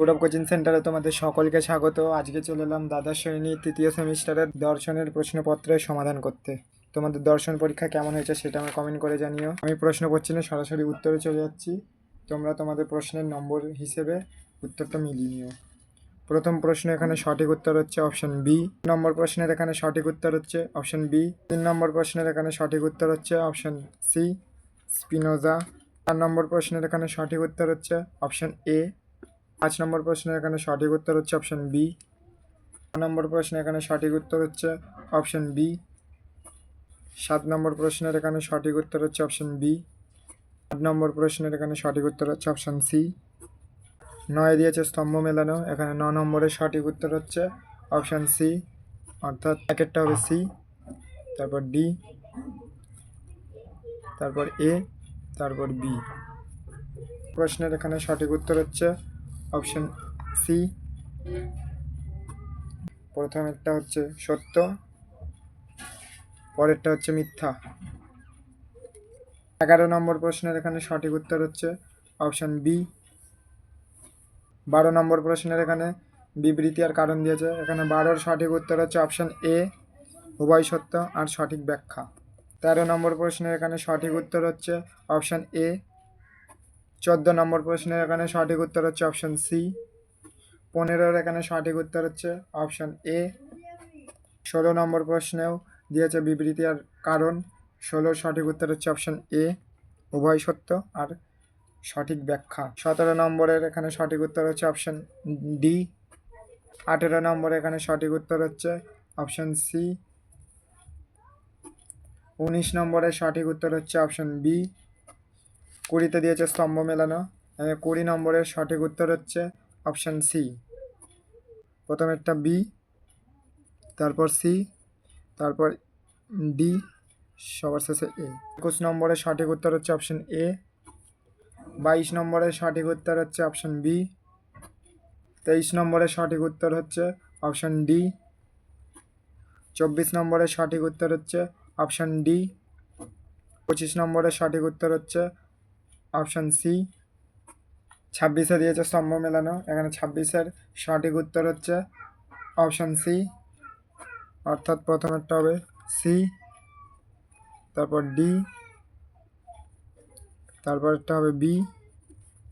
গৌরব coaching সেন্টারে তোমাদের সকলকে স্বাগত। আজকে চলে এলাম দ্বাদশ শ্রেণির তৃতীয় সেমিস্টারের দর্শনের প্রশ্নপত্রের সমাধান করতে। তোমাদের দর্শন পরীক্ষা কেমন হয়েছে সেটা আমার কমেন্ট করে জানিও। আমি প্রশ্ন করছি না, সরাসরি উত্তরে চলে যাচ্ছি। তোমরা তোমাদের প্রশ্নের নম্বর হিসেবে উত্তরটা মিলিয়ে নিও। প্রথম প্রশ্ন এখানে সঠিক উত্তর হচ্ছে অপশন বি নম্বর প্রশ্নের এখানে সঠিক উত্তর হচ্ছে অপশন বি তিন নম্বর প্রশ্নের এখানে সঠিক উত্তর হচ্ছে অপশন সি স্পিনোজা চার নম্বর প্রশ্নের এখানে সঠিক উত্তর হচ্ছে অপশন এ পাঁচ নম্বর প্রশ্নের এখানে সঠিক উত্তর হচ্ছে অপশন বি। নম্বর প্রশ্নের এখানে সঠিক উত্তর হচ্ছে অপশন বি। সাত নম্বর প্রশ্নের এখানে সঠিক উত্তর হচ্ছে অপশন বি। আট নম্বর প্রশ্নের এখানে সঠিক উত্তর হচ্ছে অপশন সি। নয় দিয়েছে স্তম্ভ মেলানো, এখানে ন নম্বরের সঠিক উত্তর হচ্ছে অপশন সি, অর্থাৎ একেরটা হবে সি, তারপর ডি, তারপর এ, তারপর বি। প্রশ্নের এখানে সঠিক উত্তর হচ্ছে অপশন সি। প্রথমেরটা হচ্ছে সত্য, পরেরটা হচ্ছে মিথ্যা। এগারো নম্বর প্রশ্নের এখানে সঠিক উত্তর হচ্ছে অপশন বি। বারো নম্বর প্রশ্নের এখানে বিবৃতি আর কারণ দিয়েছে। এখানে বারোর সঠিক উত্তর হচ্ছে অপশন এ, উভয় সত্য আর সঠিক ব্যাখ্যা। তেরো নম্বর প্রশ্নের এখানে সঠিক উত্তর হচ্ছে অপশন এ চোদ্দ নম্বর প্রশ্নের এখানে সঠিক উত্তর হচ্ছে অপশন সি পনেরোর এখানে সঠিক উত্তর হচ্ছে অপশন এ ষোলো নম্বর প্রশ্নেও দিয়েছে বিবৃতি আর কারণ। ষোলোর সঠিক উত্তর হচ্ছে অপশন এ উভয় সত্য আর সঠিক ব্যাখ্যা। সতেরো নম্বরের এখানে সঠিক উত্তর হচ্ছে অপশন ডি আঠেরো নম্বরে এখানে সঠিক উত্তর হচ্ছে অপশন সি উনিশ নম্বরের সঠিক উত্তর হচ্ছে অপশন বি কুড়িতে দিয়েছে স্তম্ভ মেলানো। কুড়ি নম্বরের সঠিক উত্তর হচ্ছে অপশান সি প্রথম একটা বি তারপর সি তারপর ডি সবার শেষে এ একুশ নম্বরের সঠিক উত্তর হচ্ছে অপশান এ বাইশ নম্বরের সঠিক উত্তর হচ্ছে অপশান বি তেইশ নম্বরের সঠিক উত্তর হচ্ছে অপশান ডি চব্বিশ নম্বরের সঠিক উত্তর হচ্ছে অপশান ডি পঁচিশ নম্বরের সঠিক উত্তর হচ্ছে অপশান সি। ছাব্বিশে দিয়েছে স্তম্ভ মেলানো, এখানে ছাব্বিশের সঠিক উত্তর হচ্ছে অপশান সি। অর্থাৎ প্রথমেরটা হবে সি, তারপর ডি, তারপরটা হবে বি,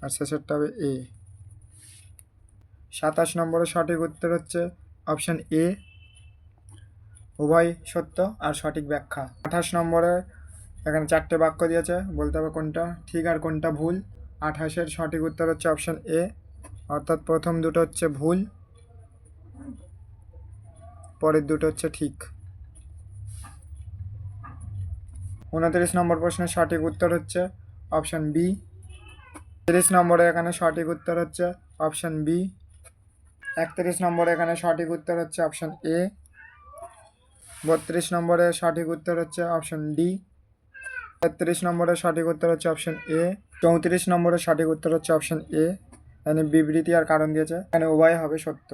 আর শেষেরটা হবে এ। সাতাশ নম্বরের সঠিক উত্তর হচ্ছে অপশান এ, উভয় সত্য আর সঠিক ব্যাখ্যা। আঠাশ নম্বরে এখানে চারটে বাক্য দিয়েছে, বলতে হবে কোনটা ঠিক আর কোনটা ভুল। আঠাশের সঠিক উত্তর হচ্ছে অপশান এ অর্থাৎ প্রথম দুটো হচ্ছে ভুল, পরের দুটো হচ্ছে ঠিক। উনত্রিশ নম্বর প্রশ্নের সঠিক উত্তর হচ্ছে অপশান বি তিরিশ নম্বরে এখানে সঠিক উত্তর হচ্ছে অপশান বি একত্রিশ নম্বরে এখানে সঠিক উত্তর হচ্ছে অপশান এ বত্রিশ নম্বরে সঠিক উত্তর হচ্ছে অপশান ডি তেত্রিশ নম্বরের সঠিক উত্তর হচ্ছে অপশন এ চৌত্রিশ নম্বরের সঠিক উত্তর হচ্ছে অপশন এ এখানে বিবৃতি আর কারণ দিয়েছে, এখানে উভয় হবে সত্য।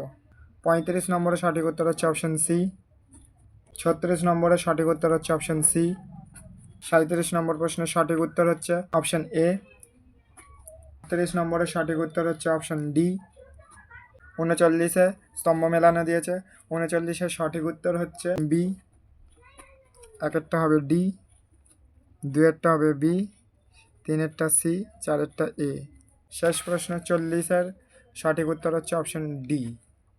পঁয়ত্রিশ নম্বরের সঠিক উত্তর হচ্ছে অপশন সি ছত্রিশ নম্বরের সঠিক উত্তর হচ্ছে অপশন সি সাঁত্রিশ নম্বর প্রশ্নের সঠিক উত্তর হচ্ছে অপশন এ আটত্রিশ নম্বরের সঠিক উত্তর হচ্ছে অপশন ডি উনচল্লিশে স্তম্ভ মেলানো দিয়েছে, উনচল্লিশের সঠিক উত্তর হচ্ছে বি এক একটা হবে ডি দুয়েরটা হবে বি, তিনেরটা সি, চারেরটা এ। শেষ প্রশ্ন চল্লিশের সঠিক উত্তর হচ্ছে অপশন ডি,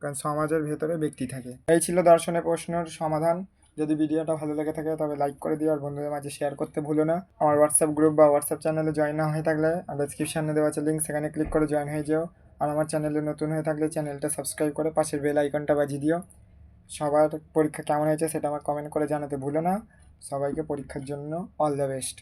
কারণ সমাজের ভেতরে ব্যক্তি থাকে। এই ছিল দর্শনের প্রশ্নের সমাধান। যদি ভিডিওটা ভালো লেগে থাকে তবে লাইক করে দিও আর বন্ধুদের মাঝে শেয়ার করতে ভুলো না। আমার হোয়াটসঅ্যাপ গ্রুপ বা হোয়াটসঅ্যাপ চ্যানেলে জয়েন না হয়ে থাকলে আর ডিসক্রিপশানে দেওয়া আছে লিঙ্ক সেখানে ক্লিক করে জয়েন হয়ে যাও। আর আমার চ্যানেলে নতুন হয়ে থাকলে চ্যানেলটা সাবস্ক্রাইব করে পাশের বেল আইকনটা বাজিয়ে দিও। সবার পরীক্ষা কেমন হয়েছে সেটা আমার কমেন্ট করে জানাতে ভুলো না। সবাইকে পরীক্ষার জন্য অল দ্য বেস্ট